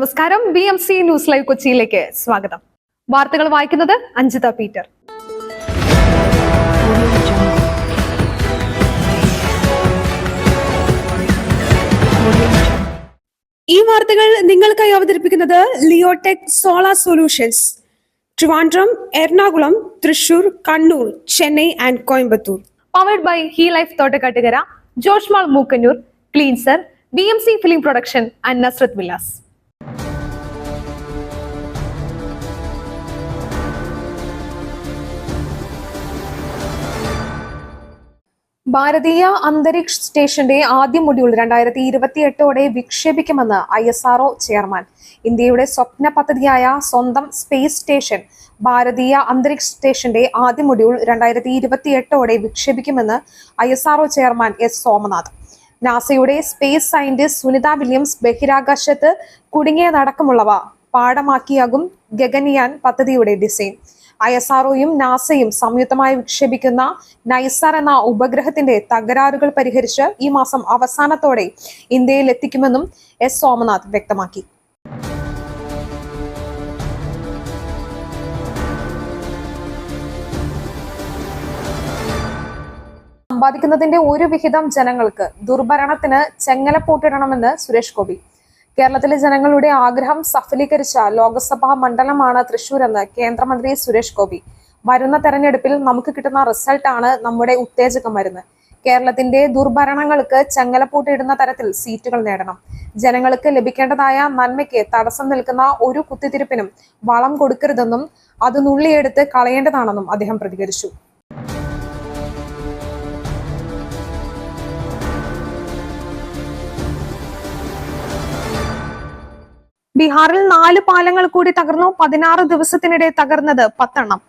നമസ്കാരം. B M C news live കൊച്ചിയിലേക്ക് സ്വാഗതം. വാർത്തകൾ വായിക്കുന്നത് അഞ്ജിത പീറ്റർ. ഈ വാർത്തകൾ നിങ്ങൾക്കായി അവതരിപ്പിക്കുന്നത് Leotech solar solutions. Trivandrum Ernakulam Thrissur Kannur Chennai and Coimbatore. Powered by he life Thottakattukara ജോഷ്മാൾ Mookkannoor cleanser B M C film production and Nazrath Vilas. ഭാരതീയ അന്തരീക്ഷ സ്റ്റേഷന്റെ ആദ്യ മൊഡ്യൂൾ രണ്ടായിരത്തി ഇരുപത്തി എട്ടോടെ വിക്ഷേപിക്കുമെന്ന് I S R O chairman. ഇന്ത്യയുടെ സ്വപ്ന പദ്ധതിയായ സ്വന്തം സ്പേസ് സ്റ്റേഷൻ ഭാരതീയ അന്തരീക്ഷ സ്റ്റേഷന്റെ ആദ്യ മൊഡ്യൂൾ രണ്ടായിരത്തി ഇരുപത്തി എട്ടോടെ വിക്ഷേപിക്കുമെന്ന് I S R O chairman S Somanath നാസയുടെ സ്പേസ് സയന്റിസ്റ്റ് സുനിത വില്യംസ് ബഹിരാകാശത്ത് കുടുങ്ങിയതടക്കമുള്ളവ പാഠമാക്കിയാകും ഗഗൻയാൻ പദ്ധതിയുടെ ഡിസൈൻ. ഐ എസ് ആർഒയും നാസയും സംയുക്തമായി വിക്ഷേപിക്കുന്ന നൈസർ എന്ന ഉപഗ്രഹത്തിന്റെ തകരാറുകൾ പരിഹരിച്ച് ഈ മാസം അവസാനത്തോടെ ഇന്ത്യയിൽ എത്തിക്കുമെന്നും എസ് സോമനാഥ് വ്യക്തമാക്കി. സമ്പാദിക്കുന്നതിന്റെ ഒരു വിഹിതം ജനങ്ങൾക്ക് ദുർഭരണത്തിന് ചെങ്ങലപ്പൂട്ടിടണമെന്ന് സുരേഷ് ഗോപി. കേരളത്തിലെ ജനങ്ങളുടെ ആഗ്രഹം സഫലീകരിച്ച ലോക്സഭാ മണ്ഡലമാണ് തൃശൂർ എന്ന് കേന്ദ്രമന്ത്രി സുരേഷ് ഗോപി. വരുന്ന തെരഞ്ഞെടുപ്പിൽ നമുക്ക് കിട്ടുന്ന റിസൾട്ടാണ് നമ്മുടെ ഉത്തേജക മരുന്ന്. കേരളത്തിന്റെ ദുർഭരണങ്ങൾക്ക് ചെങ്ങലപ്പൂട്ടിടുന്ന തരത്തിൽ സീറ്റുകൾ നേടണം. ജനങ്ങൾക്ക് ലഭിക്കേണ്ടതായ നന്മയ്ക്ക് തടസ്സം നിൽക്കുന്ന ഒരു കുത്തിത്തിരിപ്പിനും വളം കൊടുക്കരുതെന്നും അത് നുള്ളിയെടുത്ത് കളയേണ്ടതാണെന്നും അദ്ദേഹം പ്രതികരിച്ചു. ബീഹാറിൽ നാല് പാലങ്ങൾ കൂടി തകർന്നു പതിനാറ് ദിവസത്തിനിടെ തകർന്നത് പത്തെണ്ണം.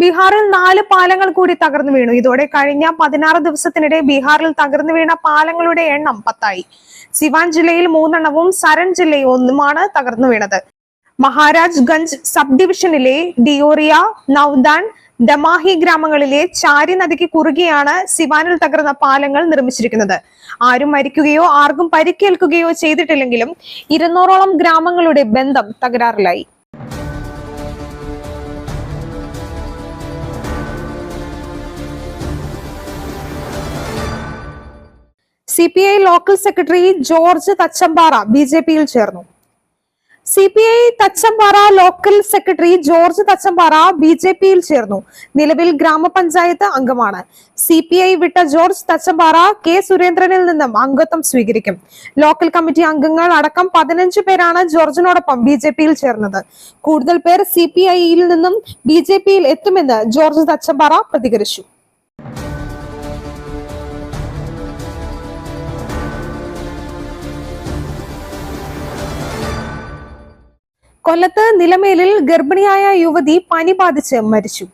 ബീഹാറിൽ നാല് പാലങ്ങൾ കൂടി തകർന്നു വീണു. ഇതോടെ കഴിഞ്ഞ പതിനാറ് ദിവസത്തിനിടെ ബീഹാറിൽ തകർന്നു വീണ പാലങ്ങളുടെ എണ്ണം പത്തായി. സിവാൻ ജില്ലയിൽ മൂന്നെണ്ണവും സരൺ ജില്ലയിൽ ഒന്നുമാണ് തകർന്നു വീണത്. മഹാരാജ് ഗഞ്ച് സബ് ഡിവിഷനിലെ ഡിയോറിയ നൌദാൻ ദമാഹി ഗ്രാമങ്ങളിലെ ചാരി നദിക്ക് കുറുകെയാണ് സിവാനിൽ തകർന്ന പാലങ്ങൾ നിർമ്മിച്ചിരിക്കുന്നത്. ആരും മരിക്കുകയോ ആർക്കും പരിക്കേൽക്കുകയോ ചെയ്തിട്ടില്ലെങ്കിലും ഇരുന്നൂറോളം ഗ്രാമങ്ങളുടെ ബന്ധം തകരാറിലായി. C P I local secretary George Thachampara B J പിയിൽ ചേർന്നു. C P I Thachampara local secretary George Thachampara B J പിയിൽ ചേർന്നു. നിലവിൽ ഗ്രാമപഞ്ചായത്ത് അംഗമാണ്. സി പി ഐ വിട്ട ജോർജ് തച്ചമ്പാറ കെ സുരേന്ദ്രനിൽ നിന്നും അംഗത്വം സ്വീകരിക്കും. ലോക്കൽ കമ്മിറ്റി അംഗങ്ങൾ അടക്കം പതിനഞ്ച് പേരാണ് ജോർജിനോടൊപ്പം ബി ജെ പിയിൽ ചേർന്നത്. കൂടുതൽ പേർ സി പി ഐയിൽ നിന്നും ബി ജെ പിയിൽ എത്തുമെന്ന് ജോർജ് തച്ചമ്പാറ പ്രതികരിച്ചു. കൊല്ലത്ത് നിലമേലിൽ ഗർഭിണിയായ യുവതി പനി ബാധിച്ച് മരിച്ചു.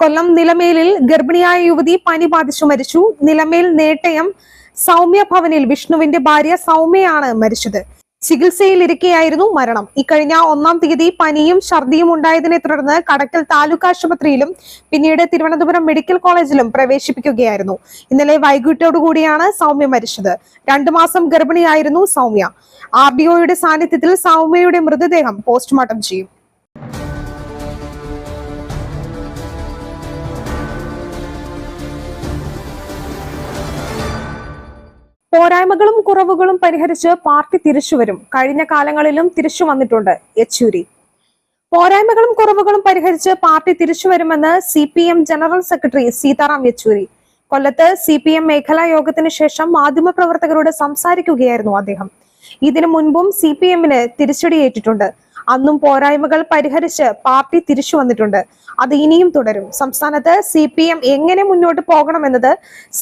കൊല്ലം നിലമേലിൽ ഗർഭിണിയായ യുവതി പനി ബാധിച്ചു മരിച്ചു. നിലമേൽ നേട്ടയം സൗമ്യ ഭവനിൽ വിഷ്ണുവിന്റെ ഭാര്യ സൗമ്യയാണ് മരിച്ചത്. ചികിത്സയിലിരിക്കെയായിരുന്നു മരണം. ഇക്കഴിഞ്ഞ ഒന്നാം തീയതി പനിയും ഛർദിയും ഉണ്ടായതിനെ തുടർന്ന് കടക്കൽ താലൂക്ക് ആശുപത്രിയിലും പിന്നീട് തിരുവനന്തപുരം മെഡിക്കൽ കോളേജിലും പ്രവേശിപ്പിക്കുകയായിരുന്നു. ഇന്നലെ വൈകിട്ടോടുകൂടിയാണ് സൗമ്യ മരിച്ചത്. രണ്ടു മാസം ഗർഭിണിയായിരുന്നു സൗമ്യ. ആർ സാന്നിധ്യത്തിൽ സൗമ്യയുടെ മൃതദേഹം പോസ്റ്റ്മോർട്ടം ചെയ്യും. പോരായ്മകളും കുറവുകളും പരിഹരിച്ച് പാർട്ടി തിരിച്ചുവരും കഴിഞ്ഞ കാലങ്ങളിലും തിരിച്ചു വന്നിട്ടുണ്ട് യെച്ചൂരി. പോരായ്മകളും കുറവുകളും പരിഹരിച്ച് പാർട്ടി തിരിച്ചു വരുമെന്ന് C P M general secretary Sitaram Yechury. കൊല്ലത്ത് സി പി എം മേഖലാ യോഗത്തിന് ശേഷം മാധ്യമപ്രവർത്തകരോട് സംസാരിക്കുകയായിരുന്നു അദ്ദേഹം. ഇതിനു മുൻപും സി പി എമ്മിന് തിരിച്ചടിയേറ്റിട്ടുണ്ട്. അന്നും പോരായ്മകൾ പരിഹരിച്ച് പാർട്ടി തിരിച്ചു വന്നിട്ടുണ്ട്. അത് ഇനിയും തുടരും. സംസ്ഥാനത്ത് സി പി എം എങ്ങനെ മുന്നോട്ട് പോകണമെന്നത്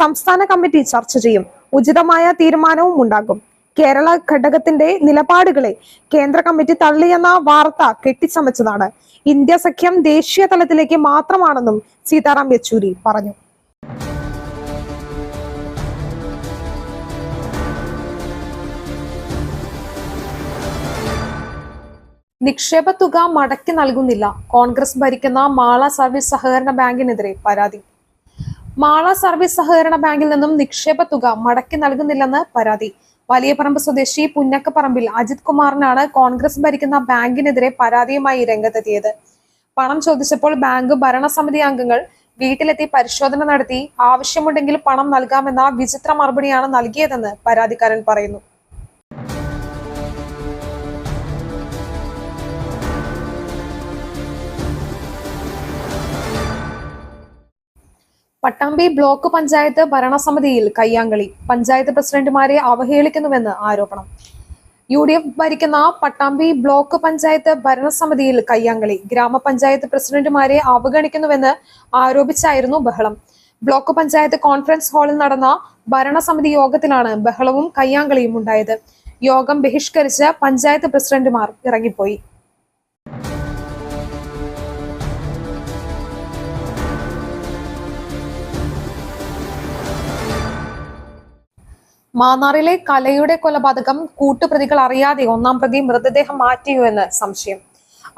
സംസ്ഥാന കമ്മിറ്റി ചർച്ച ചെയ്യും. ഉചിതമായ തീരുമാനവും ഉണ്ടാകും. കേരള ഘടകത്തിന്റെ നിലപാടുകളെ കേന്ദ്ര കമ്മിറ്റി തള്ളിയെന്ന വാർത്ത കെട്ടിച്ചമച്ചതാണ്. ഇന്ത്യ സഖ്യം ദേശീയ തലത്തിലേക്ക് മാത്രമാണെന്നും സീതാറാം യെച്ചൂരി പറഞ്ഞു. നിക്ഷേപ തുക മടക്കി നൽകുന്നില്ല. കോൺഗ്രസ് ഭരിക്കുന്ന മാള സർവീസ് സഹകരണ ബാങ്കിനെതിരെ പരാതി. മാള സർവീസ് സഹകരണ ബാങ്കിൽ നിന്നും നിക്ഷേപ തുക മടക്കി നൽകുന്നില്ലെന്ന് പരാതി. വലിയപറമ്പ് സ്വദേശി പുന്നക്കപ്പറമ്പിൽ അജിത് കുമാറിനാണ് കോൺഗ്രസ് ഭരിക്കുന്ന ബാങ്കിനെതിരെ പരാതിയുമായി രംഗത്തെത്തിയത്. പണം ചോദിച്ചപ്പോൾ ബാങ്ക് ഭരണസമിതി അംഗങ്ങൾ വീട്ടിലെത്തി പരിശോധന നടത്തി ആവശ്യമുണ്ടെങ്കിൽ പണം നൽകാമെന്ന വിചിത്ര മറുപടിയാണ് നൽകിയതെന്ന് പരാതിക്കാരൻ പറയുന്നു. പട്ടാമ്പി ബ്ലോക്ക് പഞ്ചായത്ത് ഭരണസമിതിയിൽ കയ്യാങ്കളി. പഞ്ചായത്ത് പ്രസിഡന്റുമാരെ അവഹേളിക്കുന്നുവെന്ന് ആരോപണം. യു ഡി എഫ് ഭരിക്കുന്ന പട്ടാമ്പി ബ്ലോക്ക് പഞ്ചായത്ത് ഭരണസമിതിയിൽ കയ്യാങ്കളി. ഗ്രാമപഞ്ചായത്ത് പ്രസിഡന്റുമാരെ അവഗണിക്കുന്നുവെന്ന് ആരോപിച്ചായിരുന്നു ബഹളം. ബ്ലോക്ക് പഞ്ചായത്ത് കോൺഫറൻസ് ഹാളിൽ നടന്ന ഭരണസമിതി യോഗത്തിലാണ് ബഹളവും കയ്യാങ്കളിയും ഉണ്ടായത്. യോഗം ബഹിഷ്കരിച്ച് പഞ്ചായത്ത് പ്രസിഡന്റുമാർ ഇറങ്ങിപ്പോയി. മാന്നാറിലെ കലയുടെ കൊലപാതകം കൂട്ടുപ്രതികൾ അറിയാതെ ഒന്നാം പ്രതി മൃതദേഹം മാറ്റിയുവെന്ന് സംശയം.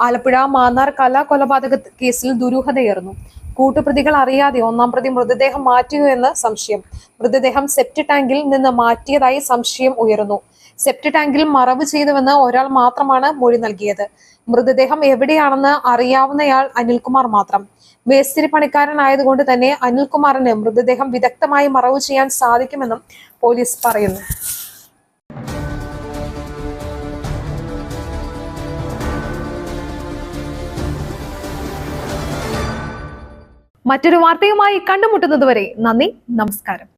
ആലപ്പുഴ മാന്നാർ കല കൊലപാതക കേസിൽ ദുരൂഹതയേറുന്നു. കൂട്ടുപ്രതികൾ അറിയാതെ ഒന്നാം പ്രതി മൃതദേഹം മാറ്റിയോ എന്ന് സംശയം. മൃതദേഹം സെപ്റ്റ് ടാങ്കിൽ നിന്ന് മാറ്റിയതായി സംശയം ഉയരുന്നു. സെപ്റ്റി ടാങ്കിൽ മറവ് ചെയ്തുവെന്ന് ഒരാൾ മാത്രമാണ് മൊഴി നൽകിയത്. മൃതദേഹം എവിടെയാണെന്ന് അറിയാവുന്നയാൾ അനിൽകുമാർ മാത്രം. മേസ്തിരി പണിക്കാരനായതുകൊണ്ട് തന്നെ അനിൽകുമാറിന് മൃതദേഹം വിദഗ്ധമായി മറവ് ചെയ്യാൻ സാധിക്കുമെന്നും പോലീസ് പറയുന്നു. മറ്റൊരു വാർത്തയുമായി കണ്ടുമുട്ടുന്നതുവരെ നന്ദി നമസ്കാരം.